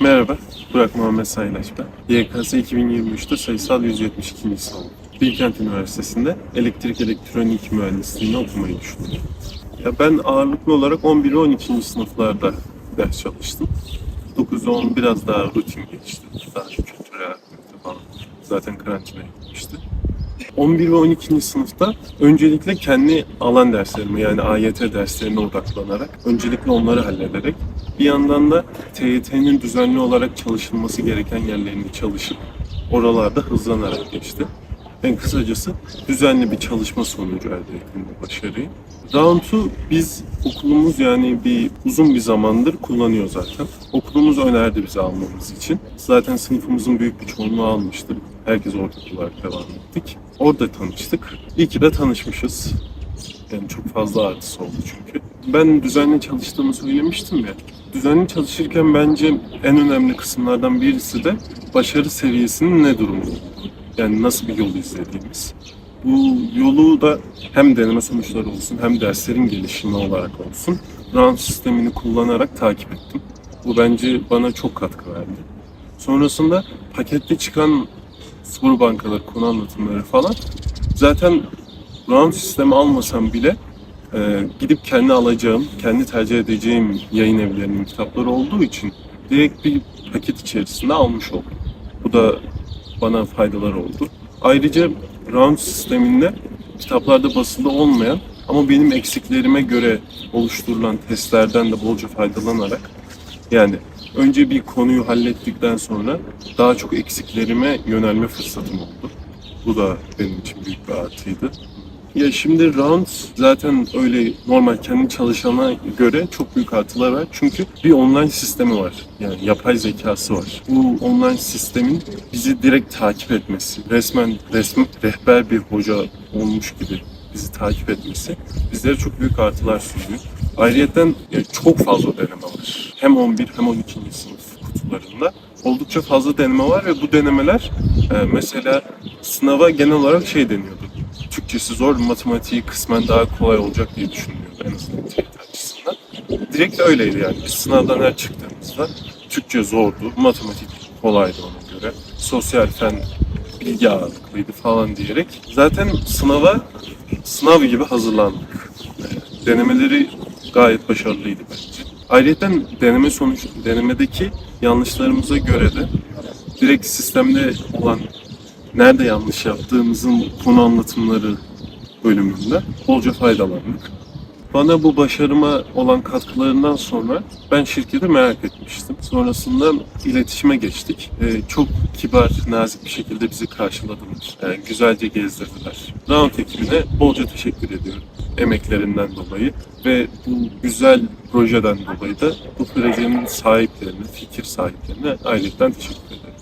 Merhaba, Burak Muhammed Saylaş ben. YKS 2023'te sayısal 172. oldum. Bilkent Üniversitesi'nde elektrik elektronik mühendisliğini okumayı düşünüyorum. Ya ben ağırlıklı olarak 11 ve 12. sınıflarda ders çalıştım. 9 10 biraz daha rutin geçti. Daha kültürel aktivite falan. Zaten karantina gitmişti. 11 ve 12. sınıfta öncelikle kendi alan derslerime yani AYT derslerine odaklanarak, öncelikle onları hallederek, bir yandan da TYT'nin düzenli olarak çalışılması gereken yerlerinde çalışıp oralarda hızlanarak geçti. En kısacası düzenli bir çalışma sonucu elde ettim bu başarıyı. Round'u biz okulumuz yani bir uzun bir zamandır kullanıyor zaten. Okulumuz önerdi bizi almamız için. Zaten sınıfımızın büyük bir çoğunluğu almıştı. Herkes ortak olarak devam ettik. Orada tanıştık. İyi ki de tanışmışız. Yani çok fazla artısı oldu çünkü. Ben düzenli çalıştığımı söylemiştim ya. Düzenli çalışırken bence en önemli kısımlardan birisi de başarı seviyesinin ne durumda. Yani nasıl bir yol izlediğimiz. Bu yolu da hem deneme sonuçları olsun hem derslerin gelişimi olarak olsun round sistemini kullanarak takip ettim. Bu bence bana çok katkı verdi. Sonrasında pakette çıkan soru bankaları, konu anlatımları falan zaten round sistemi almasam bile e, gidip kendi alacağım, kendi tercih edeceğim yayın evlerinin kitapları olduğu için direkt bir paket içerisinde almış oldum. Bu da bana faydalar oldu. Ayrıca round sisteminde kitaplarda basılı olmayan ama benim eksiklerime göre oluşturulan testlerden de bolca faydalanarak yani önce bir konuyu hallettikten sonra daha çok eksiklerime yönelme fırsatım oldu. Bu da benim için büyük bir artıydı. Ya şimdi round zaten öyle normal kendi çalışana göre çok büyük artılar var. Çünkü bir online sistemi var. Yani yapay zekası var. Bu online sistemin bizi direkt takip etmesi, resmen resmi rehber bir hoca olmuş gibi bizi takip etmesi bizlere çok büyük artılar sunuyor. Ayrıyeten çok fazla deneme var. Hem 11 hem 12. sınıf kutularında oldukça fazla deneme var ve bu denemeler e, mesela sınava genel olarak şey deniyordu. Türkçesi zor, matematiği kısmen daha kolay olacak diye düşünülüyordu en azından TYT açısından. Direkt öyleydi yani. Biz sınavdan her çıktığımızda Türkçe zordu, matematik kolaydı ona göre. Sosyal fen bilgi ağırlıklıydı falan diyerek. Zaten sınava sınav gibi hazırlandık. E, Denemeleri gayet başarılıydı bence. Ayrıca deneme sonuç denemedeki yanlışlarımıza göre de direkt sistemde olan nerede yanlış yaptığımızın konu anlatımları bölümünde bolca faydalandık. Bana bu başarıma olan katkılarından sonra ben şirketi merak etmiştim. Sonrasında iletişime geçtik. Ee, çok kibar, nazik bir şekilde bizi karşıladılar. Yani güzelce gezdirdiler. Round ekibine bolca teşekkür ediyorum emeklerinden dolayı ve bu güzel projeden dolayı da bu projenin sahiplerine, fikir sahiplerine ayrıca teşekkür ederim.